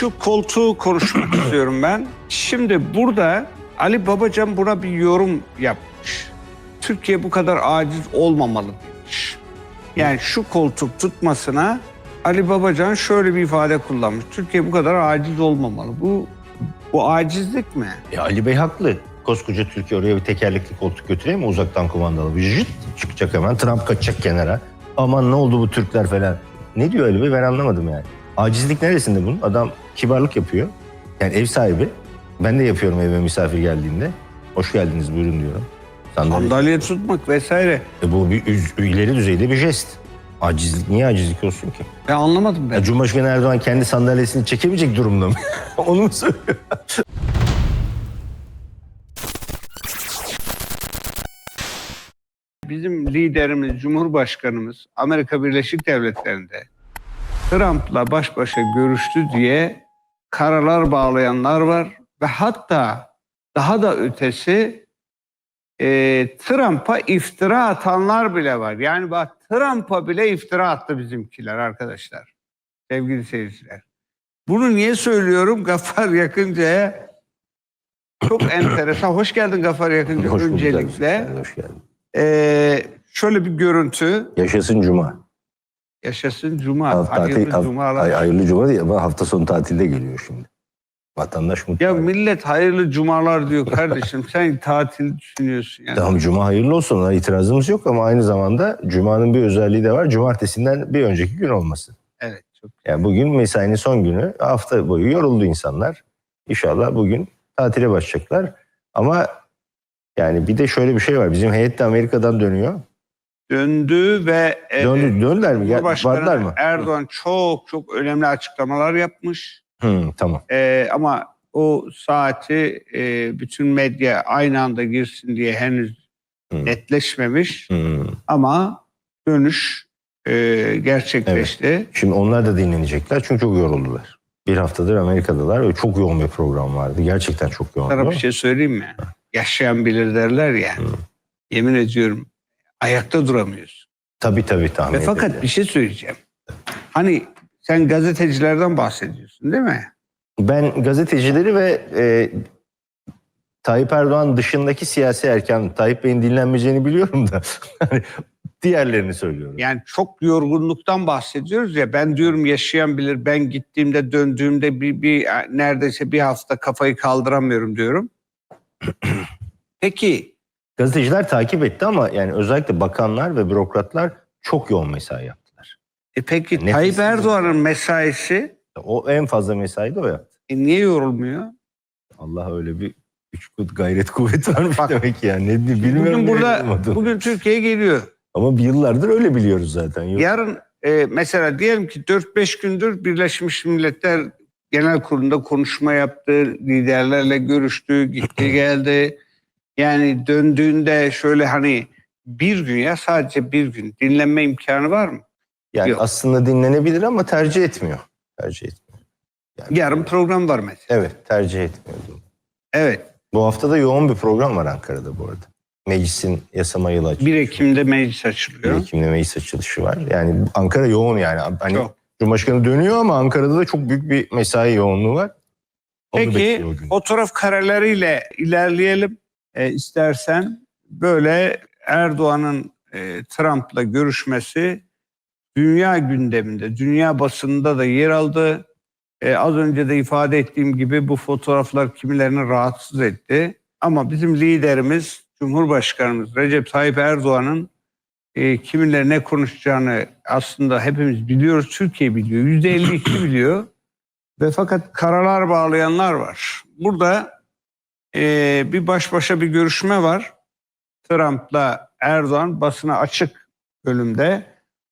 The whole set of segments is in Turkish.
Şu koltuğu konuşmak istiyorum ben. Şimdi burada Ali Babacan buna bir yorum yapmış. Türkiye bu kadar aciz olmamalı demiş. Yani şu koltuk tutmasına Ali Babacan şöyle bir ifade kullanmış. Türkiye bu kadar aciz olmamalı. Bu bu acizlik mi? E, Ali Bey haklı. Koskoca Türkiye oraya bir tekerlekli koltuk götüreyim mi uzaktan kumandalı? Bir jıt çıkacak hemen. Trump kaçacak kenara. Aman ne oldu bu Türkler falan. Ne diyor Ali Bey ben anlamadım yani. Acizlik neresinde bunun? Adam kibarlık yapıyor. Yani ev sahibi. Ben de yapıyorum eve misafir geldiğinde. Hoş geldiniz buyurun diyorum. Sandalye. Sandalye tutmak vesaire. E, bu bir üz- ileri düzeyde bir jest. Acizlik niye acizlik olsun ki? Ben anlamadım ben. Ya Cumhurbaşkanı Erdoğan kendi sandalyesini çekemeyecek durumda mı? Onu mu söylüyor? bizim liderimiz, Cumhurbaşkanımız Amerika Birleşik Devletleri'nde Trump'la baş başa görüştü diye karalar bağlayanlar var ve hatta daha da ötesi e, Trump'a iftira atanlar bile var. Yani bak Trump'a bile iftira attı bizimkiler arkadaşlar. Sevgili seyirciler. Bunu niye söylüyorum? Gaffar Yakınca'ya çok enteresan. Hoş geldin Gaffar Yakınca Hoş öncelikle. Hoş geldin. Ee, şöyle bir görüntü. Yaşasın Cuma. Yaşasın Cuma. Hayırlı tatil, haf- Cumalar. Ay- hayırlı Cuma değil ama hafta sonu tatilde geliyor şimdi. Vatandaş mutlu. ya millet hayırlı cumalar diyor kardeşim. Sen tatil düşünüyorsun yani. Tamam Cuma hayırlı olsun ona itirazımız yok ama aynı zamanda Cuma'nın bir özelliği de var. Cumartesinden bir önceki gün olması. Evet. Çok. Yani bugün mesainin son günü hafta boyu yoruldu insanlar. İnşallah bugün tatile başlayacaklar. Ama yani bir de şöyle bir şey var. Bizim heyet de Amerika'dan dönüyor. Döndü ve e, Döndü, döndüler mi? Cumhurbaşkanı mı? Erdoğan çok çok önemli açıklamalar yapmış. Hı, tamam. Ee, ama o saati e, bütün medya aynı anda girsin diye henüz Hı. netleşmemiş. Hı. Ama dönüş e, gerçekleşti. Şimdi onlar da dinlenecekler çünkü çok yoruldular. Bir haftadır Amerika'dalar ve çok yoğun bir program vardı. Gerçekten çok Sana yoğundu. bir şey söyleyeyim mi? Yaşayan bilir derler ya. Hı. Yemin ediyorum ayakta duramıyoruz. Tabii tabii tahmin Ve fakat ediyorum. bir şey söyleyeceğim. Hani sen gazetecilerden bahsediyorsun değil mi? Ben gazetecileri ve e, Tayyip Erdoğan dışındaki siyasi erken Tayyip Bey'in dinlenmeyeceğini biliyorum da diğerlerini söylüyorum. Yani çok yorgunluktan bahsediyoruz ya. Ben diyorum yaşayan bilir. Ben gittiğimde döndüğümde bir, bir neredeyse bir hafta kafayı kaldıramıyorum diyorum. Peki Gazeteciler takip etti ama yani özellikle bakanlar ve bürokratlar çok yoğun mesai yaptılar. e peki Nefessiz Tayyip Erdoğan'ın mesaisi O en fazla mesai de o yaptı. e, niye yorulmuyor? Allah öyle bir güç gayret kuvvet varmış Bak, demek yani. Ne, bilmiyorum Bugün burada olmadığını. bugün Türkiye geliyor. Ama bir yıllardır öyle biliyoruz zaten. Yok. Yarın e, mesela diyelim ki 4-5 gündür Birleşmiş Milletler Genel Kurulu'nda konuşma yaptı, liderlerle görüştü, gitti geldi. Yani döndüğünde şöyle hani bir gün ya sadece bir gün dinlenme imkanı var mı? yani yok. aslında dinlenebilir ama tercih etmiyor. Tercih etmiyor. Yarın program var mesela. Evet tercih etmiyor. Evet. Bu hafta da yoğun bir program var Ankara'da bu arada. Meclisin yasama yılı açılışı. 1 Ekim'de meclis 1 açılıyor. Ekim'de meclis açılışı var. Yani Ankara yoğun yani. Hani Çok. Cumhurbaşkanı dönüyor ama Ankara'da da çok büyük bir mesai yoğunluğu var. Onu Peki bekliyor o gün. fotoğraf kareleriyle ilerleyelim e, istersen. Böyle Erdoğan'ın e, Trump'la görüşmesi dünya gündeminde, dünya basınında da yer aldı. E, az önce de ifade ettiğim gibi bu fotoğraflar kimilerini rahatsız etti. Ama bizim liderimiz, Cumhurbaşkanımız Recep Tayyip Erdoğan'ın e, kimileri ne konuşacağını aslında hepimiz biliyoruz. Türkiye biliyor. %52 biliyor. Ve fakat karalar bağlayanlar var. Burada e, bir baş başa bir görüşme var. Trump'la Erdoğan basına açık bölümde.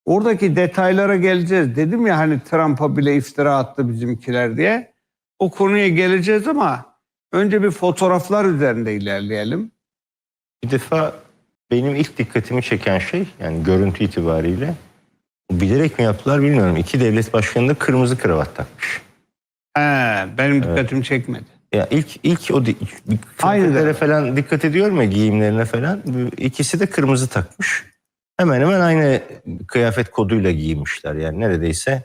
Oradaki detaylara geleceğiz. Dedim ya hani Trump'a bile iftira attı bizimkiler diye. O konuya geleceğiz ama önce bir fotoğraflar üzerinde ilerleyelim. Bir defa benim ilk dikkatimi çeken şey yani görüntü itibariyle bilerek mi yaptılar bilmiyorum. İki devlet başkanı da kırmızı kravat takmış. He, benim dikkatimi çekmedi. Ya ilk ilk o kıyafetlere falan dikkat ediyorum ya giyimlerine falan. İkisi de kırmızı takmış. Hemen hemen aynı kıyafet koduyla giymişler yani neredeyse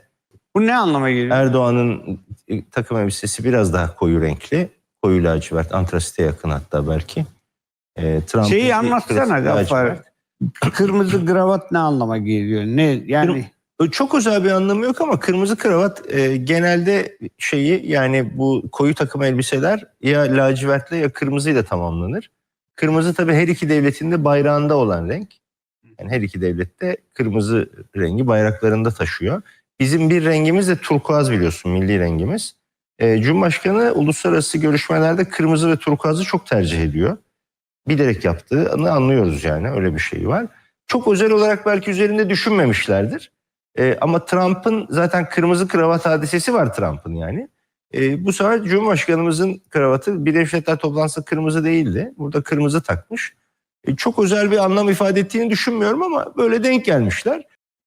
Bu ne anlama geliyor? Erdoğan'ın E, takım elbisesi biraz daha koyu renkli. Koyu lacivert, antrasite yakın hatta belki. E, Trump'ın Şeyi anlatsana lacivert. Kırmızı kravat ne anlama geliyor? Ne yani Çok özel bir anlamı yok ama kırmızı kravat e, genelde şeyi yani bu koyu takım elbiseler ya lacivertle ya kırmızıyla tamamlanır. Kırmızı tabii her iki devletin de bayrağında olan renk. Yani her iki devlet de kırmızı rengi bayraklarında taşıyor. Bizim bir rengimiz de turkuaz biliyorsun milli rengimiz. E, Cumhurbaşkanı uluslararası görüşmelerde kırmızı ve turkuazı çok tercih ediyor. Bilerek yaptığını anlıyoruz yani öyle bir şey var. Çok özel olarak belki üzerinde düşünmemişlerdir. E, ama Trump'ın zaten kırmızı kravat hadisesi var Trump'ın yani. E, bu sefer Cumhurbaşkanımızın kravatı Birleşmiş Milletler toplantısı kırmızı değildi. Burada kırmızı takmış. E, çok özel bir anlam ifade ettiğini düşünmüyorum ama böyle denk gelmişler.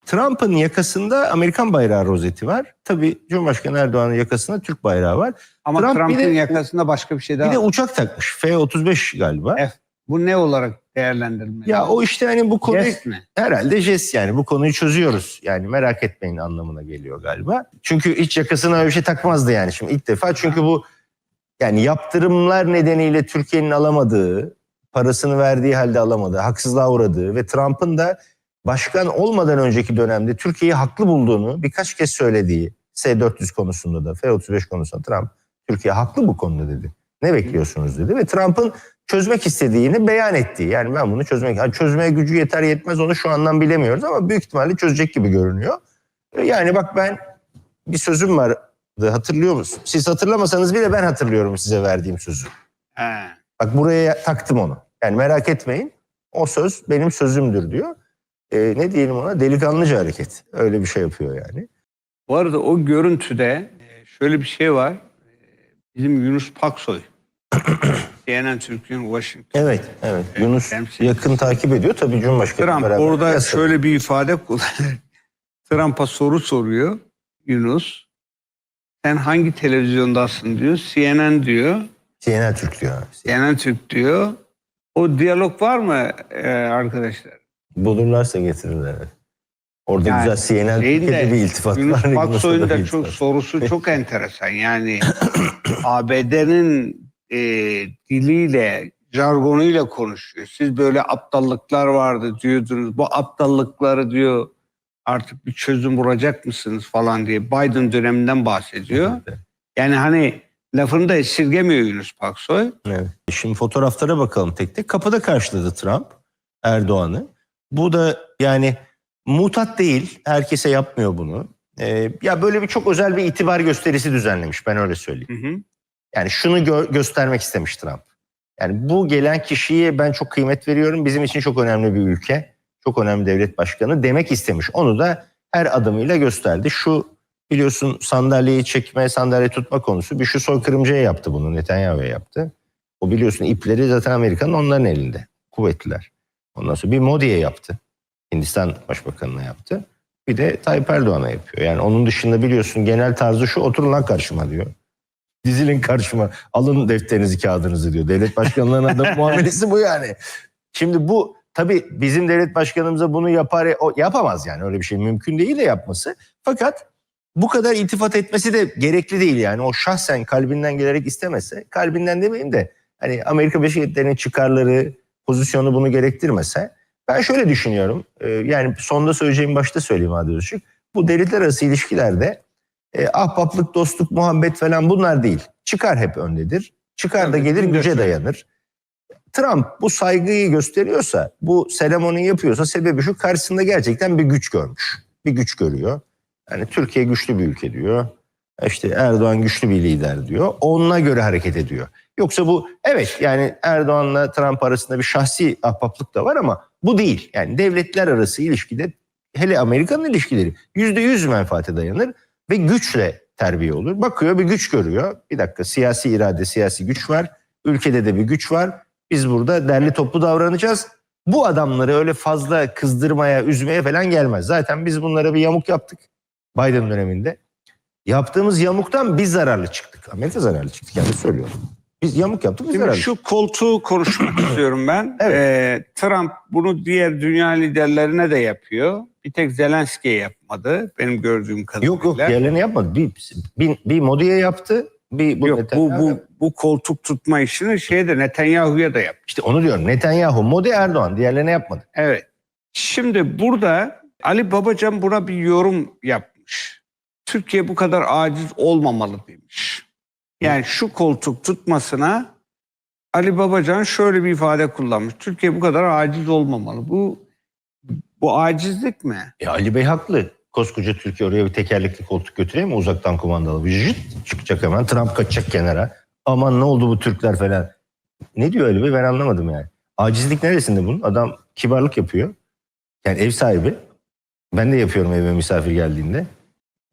Trump'ın yakasında Amerikan bayrağı rozeti var. Tabii Cumhurbaşkanı Erdoğan'ın yakasında Türk bayrağı var. ama Trump bir Trump'ın de- yakasında başka bir şey daha. Bir de uçak takmış. F-35 galiba. Evet. Bu ne olarak değerlendirilmeli? Ya o işte hani bu konuyu Jest mi? herhalde jest yani bu konuyu çözüyoruz. Yani merak etmeyin anlamına geliyor galiba. Çünkü hiç yakasına öyle bir şey takmazdı yani şimdi ilk defa. Çünkü bu yani yaptırımlar nedeniyle Türkiye'nin alamadığı, parasını verdiği halde alamadığı, haksızlığa uğradığı ve Trump'ın da başkan olmadan önceki dönemde Türkiye'yi haklı bulduğunu birkaç kez söylediği S-400 konusunda da F-35 konusunda Trump Türkiye haklı bu konuda dedi. Ne bekliyorsunuz dedi ve Trump'ın çözmek istediğini beyan etti. Yani ben bunu çözmek, yani çözmeye gücü yeter yetmez onu şu andan bilemiyoruz ama büyük ihtimalle çözecek gibi görünüyor. Yani bak ben bir sözüm vardı hatırlıyor musun? Siz hatırlamasanız bile ben hatırlıyorum size verdiğim sözü. He. Bak buraya taktım onu. Yani merak etmeyin o söz benim sözümdür diyor. Ee, ne diyelim ona delikanlıca hareket. Öyle bir şey yapıyor yani. Bu arada o görüntüde e, şöyle bir şey var. E, Bizim Yunus Paksoy. CNN Türk'ün Washington. Evet, evet. Yunus temsil- yakın takip ediyor tabii Cumhurbaşkanı Trump beraber. orada Yasa- şöyle bir ifade kullanıyor. Trump'a soru soruyor Yunus. Sen hangi televizyondasın diyor. CNN diyor. CNN Türk diyor. CNN Türk diyor. O diyalog var mı e, arkadaşlar? Bulurlarsa getirirler. Orada Yani güzel CNN Değil Türkiye'de de, bir iltifat Yunus var. Yunus'ta da bir çok iltifat. sorusu çok enteresan. Yani ABD'nin e, diliyle, jargonuyla konuşuyor. Siz böyle aptallıklar vardı diyordunuz. Bu aptallıkları diyor artık bir çözüm bulacak mısınız falan diye Biden döneminden bahsediyor. Yani hani lafını da esirgemiyor Yunus Paksoy. Evet. Şimdi fotoğraflara bakalım tek tek. Kapıda karşıladı Trump Erdoğan'ı. Bu da yani mutat değil. Herkese yapmıyor bunu. Ee, ya böyle bir çok özel bir itibar gösterisi düzenlemiş ben öyle söyleyeyim. Hı hı. Yani şunu gö- göstermek istemiş Trump. Yani bu gelen kişiye ben çok kıymet veriyorum. Bizim için çok önemli bir ülke. Çok önemli devlet başkanı demek istemiş. Onu da her adımıyla gösterdi. Şu biliyorsun sandalyeyi çekme, sandalye tutma konusu bir şu soykırımcıya yaptı bunu. Netanyahu'ya yaptı. O biliyorsun ipleri zaten Amerika'nın onların elinde. Kuvvetliler. Ondan sonra bir Modi'ye yaptı. Hindistan Başbakanı'na yaptı. Bir de Tayyip Erdoğan'a yapıyor. Yani onun dışında biliyorsun genel tarzı şu oturun lan karşıma diyor. Dizilin karşıma alın defterinizi kağıdınızı diyor. Devlet başkanlarına da muamelesi bu yani. Şimdi bu tabii bizim devlet başkanımıza bunu yapar o yapamaz yani öyle bir şey mümkün değil de yapması. Fakat bu kadar iltifat etmesi de gerekli değil yani. O şahsen kalbinden gelerek istemese, kalbinden demeyeyim de hani Amerika Birleşik Devletleri'nin çıkarları, pozisyonu bunu gerektirmese ben şöyle düşünüyorum. e, yani sonda söyleyeceğim başta söyleyeyim Adil. Bu devletler arası ilişkilerde e, ahbaplık, dostluk, muhabbet falan bunlar değil. Çıkar hep öndedir. Çıkar da gelir güce dayanır. Trump bu saygıyı gösteriyorsa, bu seremoni yapıyorsa sebebi şu karşısında gerçekten bir güç görmüş. Bir güç görüyor. Yani Türkiye güçlü bir ülke diyor. İşte Erdoğan güçlü bir lider diyor. Onunla göre hareket ediyor. Yoksa bu evet yani Erdoğan'la Trump arasında bir şahsi ahbaplık da var ama bu değil. Yani devletler arası ilişkide hele Amerika'nın ilişkileri yüzde yüz menfaate dayanır ve güçle terbiye olur. Bakıyor bir güç görüyor. Bir dakika siyasi irade, siyasi güç var. Ülkede de bir güç var. Biz burada derli toplu davranacağız. Bu adamları öyle fazla kızdırmaya, üzmeye falan gelmez. Zaten biz bunlara bir yamuk yaptık Biden döneminde. Yaptığımız yamuktan biz zararlı çıktık. Amerika zararlı çıktı. Kendi söylüyorum. Biz yamuk yaptık biz Şimdi beraber. şu koltuğu konuşmak istiyorum ben. Evet. Ee, Trump bunu diğer dünya liderlerine de yapıyor. Bir tek Zelenski'ye yapmadı benim gördüğüm kadarıyla. Yok yok diğerlerini yapmadı. Bir, bir, bir Modi'ye yaptı. Bir bu Yok bu, Netanyahu bu, yaptı. bu koltuk tutma işini şeyde Netanyahu'ya da yaptı. İşte onu diyorum. Netanyahu, Modi, Erdoğan. Diğerlerine yapmadı. Evet. Şimdi burada Ali Babacan buna bir yorum yapmış. Türkiye bu kadar aciz olmamalı demiş. Yani şu koltuk tutmasına Ali Babacan şöyle bir ifade kullanmış. Türkiye bu kadar aciz olmamalı. Bu bu acizlik mi? E Ali Bey haklı. Koskoca Türkiye oraya bir tekerlekli koltuk götüreyim mi uzaktan kumandalı? Bir jüt çıkacak hemen. Trump kaçacak kenara. Aman ne oldu bu Türkler falan. Ne diyor Ali Bey ben anlamadım yani. Acizlik neresinde bunun? Adam kibarlık yapıyor. Yani ev sahibi. Ben de yapıyorum eve misafir geldiğinde.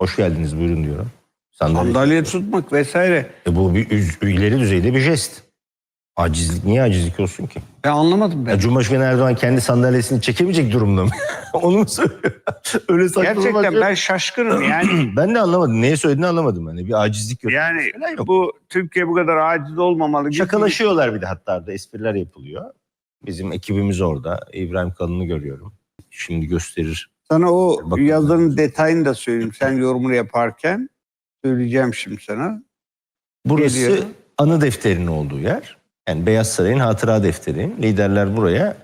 Hoş geldiniz buyurun diyorum. Sandalye. Sandalye tutmak vesaire. E bu bir üz- ileri düzeyde bir jest. Acizlik niye acizlik olsun ki? Ben anlamadım ben. Ya Cumhurbaşkanı Erdoğan kendi sandalyesini çekemeyecek durumda mı? Onu mu söylüyor? Öyle saçma Gerçekten ben şaşkınım yani. ben de anlamadım. Neye söylediğini anlamadım. Yani bir acizlik yok. Yani Falan yok. bu Türkiye bu kadar aciz olmamalı. gibi- Şakalaşıyorlar bir de hatta orada espriler yapılıyor. Bizim ekibimiz orada. İbrahim Kalın'ı görüyorum. Şimdi gösterir. Sana o Bakın. yazının detayını da söyleyeyim. Sen yorumunu yaparken söyleyeceğim şimdi sana. Burası Geliyor. anı defterinin olduğu yer. Yani Beyaz Saray'ın hatıra defteri. Liderler buraya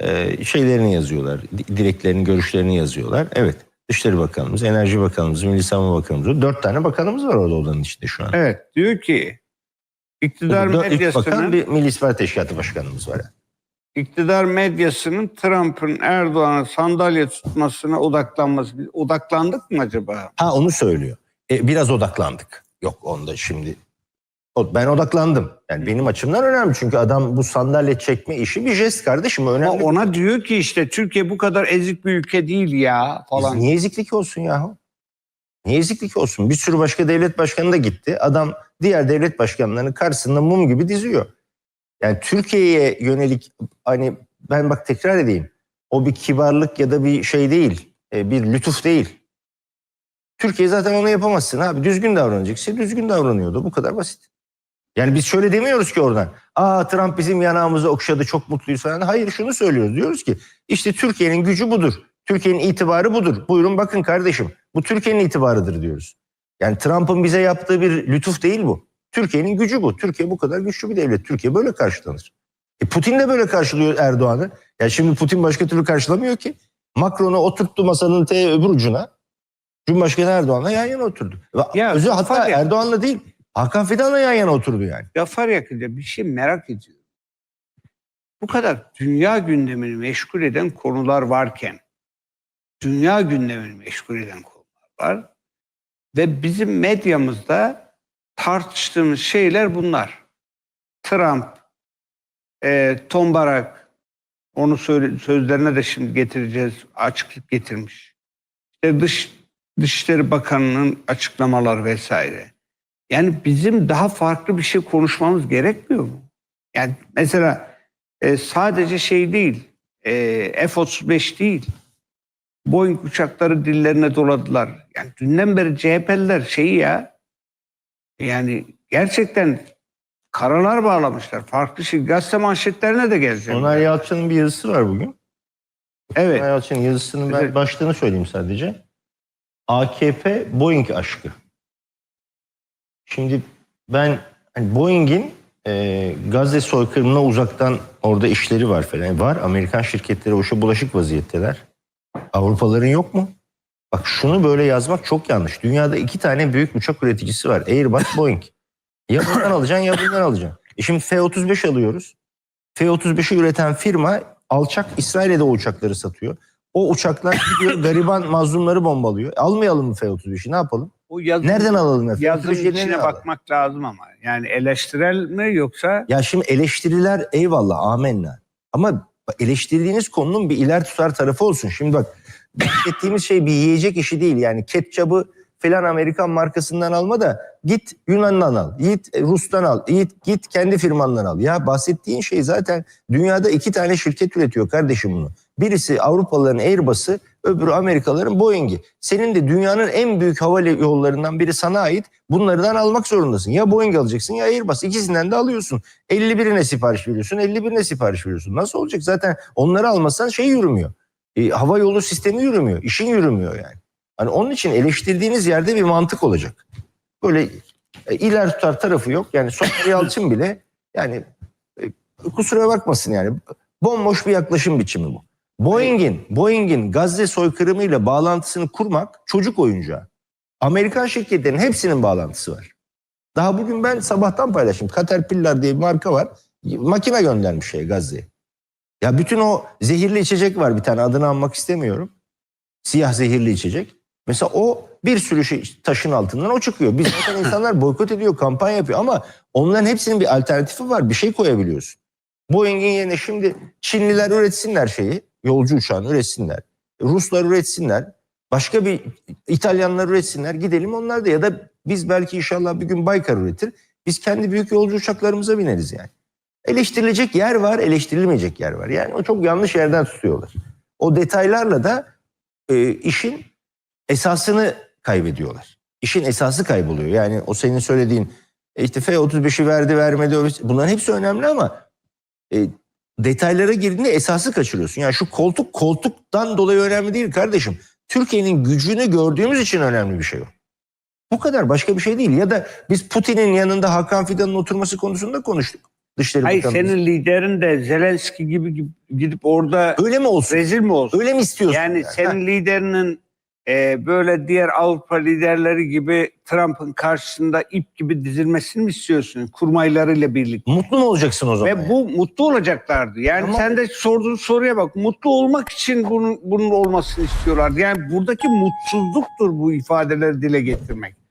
e, şeylerini yazıyorlar. di- Dileklerini, görüşlerini yazıyorlar. Evet. Dışişleri Bakanımız, Enerji Bakanımız, Milli Savunma Bakanımız. Dört tane bakanımız var orada odanın içinde şu an. Evet diyor ki iktidar Dört- üç bakan medyasının bir Milli İstihbarat Teşkilatı Başkanımız var. iktidar medyasının Trump'ın Erdoğan'a sandalye tutmasına odaklanması. Odaklandık mı acaba? Ha onu söylüyor. E, biraz odaklandık. Yok onda şimdi. Ben odaklandım. Yani benim açımdan önemli. Çünkü adam bu sandalye çekme işi bir jest kardeşim. Ama Önemli. ona diyor ki işte Türkiye bu kadar ezik bir ülke değil ya Biz falan. Niye eziklik olsun yahu? Niye eziklik olsun? Bir sürü başka devlet başkanı da gitti. Adam diğer devlet başkanlarının karşısında mum gibi diziyor. Yani Türkiye'ye yönelik hani ben bak tekrar edeyim. O bir kibarlık ya da bir şey değil. e, Bir lütuf değil. Türkiye zaten onu yapamazsın abi. Düzgün davranacaksa düzgün davranıyordu. Bu kadar basit. Yani biz şöyle demiyoruz ki oradan. Aa Trump bizim yanağımızı okşadı çok mutluyuz falan. Hayır şunu söylüyoruz. Diyoruz ki işte Türkiye'nin gücü budur. Türkiye'nin itibarı budur. Buyurun bakın kardeşim. Bu Türkiye'nin itibarıdır diyoruz. Yani Trump'ın bize yaptığı bir lütuf değil bu. Türkiye'nin gücü bu. Türkiye bu kadar güçlü bir devlet. Türkiye böyle karşılanır. E Putin de böyle karşılıyor Erdoğan'ı. Ya şimdi Putin başka türlü karşılamıyor ki. Macron'u oturttu masanın te öbür ucuna. Cumhurbaşkanı Erdoğan'la yan yana oturdu. Ya, özü hatta tabii. Erdoğan'la değil Hakan Fidan'la yan yana oturdu yani. Gafar yakınca bir şey merak ediyorum. Bu kadar dünya gündemini meşgul eden konular varken, dünya gündemini meşgul eden konular var ve bizim medyamızda tartıştığımız şeyler bunlar. Trump, e, Tombarak, onu söyle, sözlerine de şimdi getireceğiz, açıklık getirmiş. İşte dış Dışişleri Bakanı'nın açıklamaları vesaire. Yani bizim daha farklı bir şey konuşmamız gerekmiyor mu? Yani mesela e, sadece şey değil, e, F-35 değil. Boeing uçakları dillerine doladılar. Yani dünden beri CHP'liler şeyi ya, yani gerçekten karalar bağlamışlar. Farklı şey, gazete manşetlerine de geleceğim. Soner Yalçın'ın bir yazısı var bugün. Evet. Soner Yalçın'ın yazısının ben Evet. başlığını söyleyeyim sadece. AKP Boeing aşkı. Şimdi ben hani Boeing'in e, Gazze soykırımına uzaktan orada işleri var falan. Var. Amerikan şirketleri boşa bulaşık vaziyetteler. Avrupaların yok mu? Bak şunu böyle yazmak çok yanlış. Dünyada iki tane büyük uçak üreticisi var. Airbus, Boeing. Ya bundan alacaksın ya bundan alacaksın. E şimdi F-35 alıyoruz. F-35'i üreten firma alçak İsrail'e de o uçakları satıyor. O uçaklar gidiyor gariban mazlumları bombalıyor. Almayalım mı F-35'i ne yapalım? O yazın, Nereden alalım F-35'i? yazın Nereden içine alalım? bakmak lazım ama. Yani eleştirel mi yoksa Ya şimdi eleştiriler eyvallah amenna. Ama eleştirdiğiniz konunun bir iler tutar tarafı olsun. Şimdi bak bahsettiğimiz şey bir yiyecek işi değil. Yani ketçabı falan Amerikan markasından alma da git Yunan'dan al, git Rus'tan al, git, git kendi firmandan al. Ya bahsettiğin şey zaten dünyada iki tane şirket üretiyor kardeşim bunu. Birisi Avrupalıların Airbus'ı Öbürü Amerikalıların Boeing'i. Senin de dünyanın en büyük hava yollarından biri sana ait. Bunlardan almak zorundasın. Ya Boeing alacaksın ya Airbus. İkisinden de alıyorsun. 51'ine sipariş veriyorsun, 51'ine sipariş veriyorsun. Nasıl olacak? Zaten onları almasan şey yürümüyor. E, hava yolu sistemi yürümüyor. İşin yürümüyor yani. Hani onun için eleştirdiğiniz yerde bir mantık olacak. Böyle e, iler tutar tarafı yok. Yani Soner Yalçın bile yani e, kusura bakmasın yani bomboş bir yaklaşım biçimi bu. Boeing'in Boeing'in Gazze soykırımıyla bağlantısını kurmak çocuk oyuncağı. Amerikan şirketlerinin hepsinin bağlantısı var. Daha bugün ben sabahtan paylaştım. Caterpillar diye bir marka var. Makine göndermiş şey Gazze'ye. Ya bütün o zehirli içecek var bir tane adını anmak istemiyorum. Siyah zehirli içecek. Mesela o bir sürü şey, taşın altından o çıkıyor. Biz zaten insanlar boykot ediyor, kampanya yapıyor ama onların hepsinin bir alternatifi var. Bir şey koyabiliyorsun. Boeing'in yerine şimdi Çinliler üretsinler şeyi, yolcu uçağını üretsinler. Ruslar üretsinler. Başka bir İtalyanlar üretsinler. Gidelim onlar da ya da biz belki inşallah bir gün Baykar üretir. Biz kendi büyük yolcu uçaklarımıza bineriz yani. Eleştirilecek yer var, eleştirilmeyecek yer var. Yani o çok yanlış yerden tutuyorlar. O detaylarla da e, işin esasını kaybediyorlar. İşin esası kayboluyor. Yani o senin söylediğin e, işte F-35'i verdi vermedi bunların hepsi önemli ama e, detaylara girdiğinde esası kaçırıyorsun. Yani şu koltuk koltuktan dolayı önemli değil kardeşim. Türkiye'nin gücünü gördüğümüz için önemli bir şey o. Bu kadar başka bir şey değil. Ya da biz Putin'in yanında Hakan Fidan'ın oturması konusunda konuştuk. Dışişleri Hayır Bakanımız. senin liderin de Zelenski gibi gidip orada Öyle mi olsun? rezil mi olsun? Öyle mi istiyorsun? Yani Ha. senin liderinin e, böyle diğer Avrupa liderleri gibi Trump'ın karşısında ip gibi dizilmesini mi istiyorsun? Kurmaylarıyla birlikte. Mutlu mu olacaksın o zaman? Ve yani? bu mutlu olacaklardı. Yani Ama- sen de sorduğun soruya bak. Mutlu olmak için bunun, bunun olmasını istiyorlardı. Yani buradaki mutsuzluktur bu ifadeleri dile getirmek.